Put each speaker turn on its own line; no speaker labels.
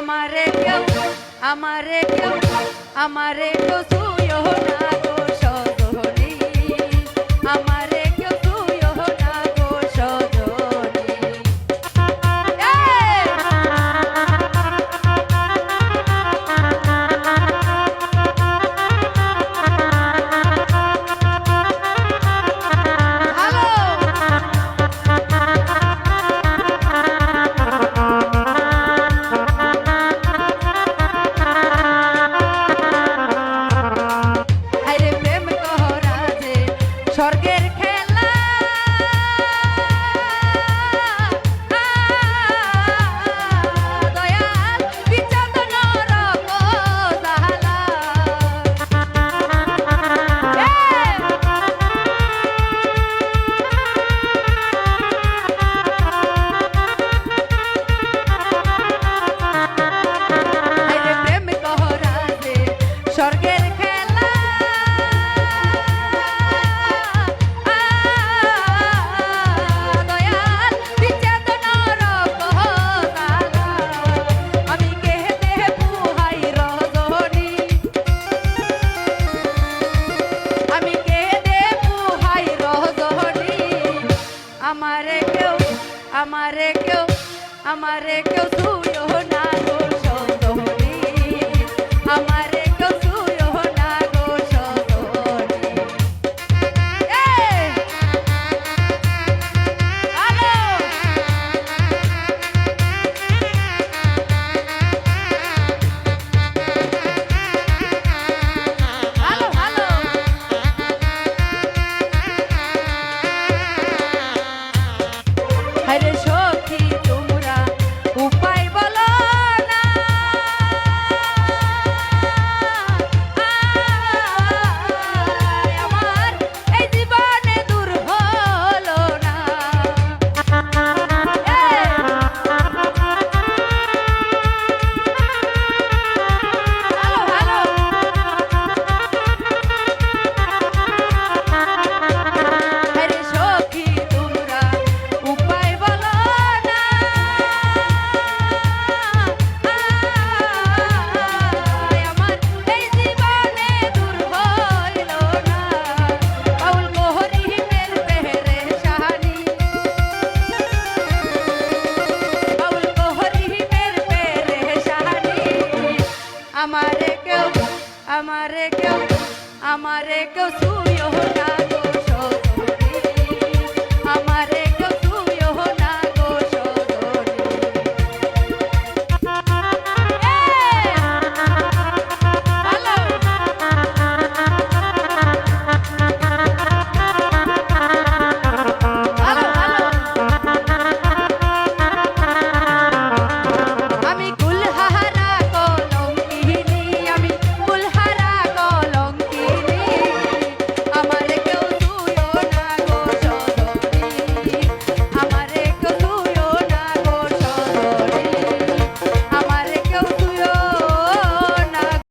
আমারে কেউ আমারে কেউ আমারে কেউ ছুঁয়ো না আমারে কেউ আমারে কেউ তুইও না গো সদরি আমারে কেউ তুইও না গো সদরি হ্যালো হ্যালো হ্যালো হরে সো আমারে কেউ আমারে কেউ সুযোগ না।